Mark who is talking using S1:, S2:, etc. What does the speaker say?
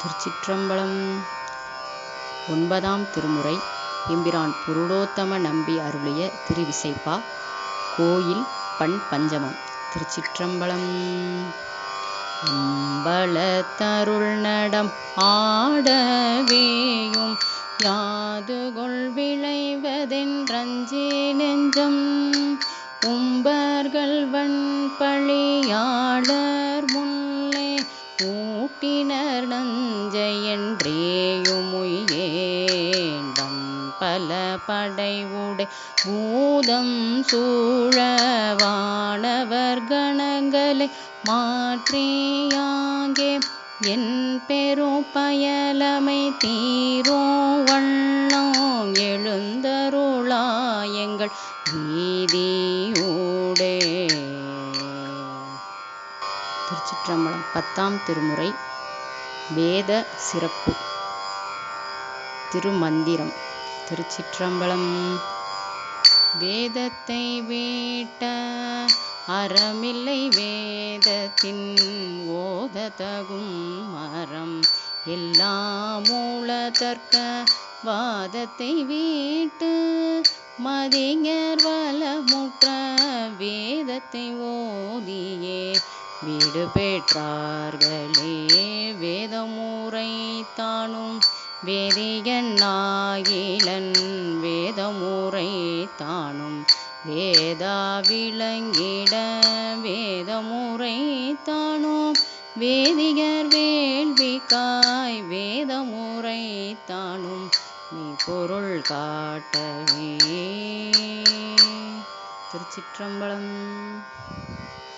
S1: திருச்சிற்றம்பலம் ஒன்பதாம் திருமுறை. எம்பிரான் புருடோத்தம நம்பி அருளிய திருவிசைப்பா. கோயில் பண் பஞ்சமம். திருச்சிற்றம்பலம் அம்பலத்தருள் நடம் ஆடவேயும் யாதுகொள் விளைவதென்றஞ்சே நெஞ்சம். உம்பர்கள் வன்பழியாளர் முல்லை கூட்டினர் நஞ்சையன்றேயுமுயேண்டம் பல படைவுடை பூதம் சூழவானவர் கணங்களை மாற்றியாங்கே. என் பெரும் பயலமை தீரோ வண்ணம் எழுந்தருளாயங்கள் வீதியூடே திருச்சிற்றம்பலம் பத்தாம் திருமுறை வேத சிறப்பு. திருமந்திரம். திருச்சிற்றம்பலம். வேதத்தை வேட்ட அறமில்லை வேதத்தின் ஓத தகும் மரம். எல்லாம் மூலதற்க வாதத்தை வீட்டு மதிஞர் வளமுற்ற வேதத்தை ஓதியே. வீடு பெற்றார்களே வேதமுறைத்தானும் வேதியன் நாயிலன் வேதமுறை வேதா விளங்கிட வேதமுறை தானும் வேதியர் வேள்விக்காய். வேதமுறைத்தானும் நீ பொருள் காட்டவே. திருச்சிற்றம்பலம்.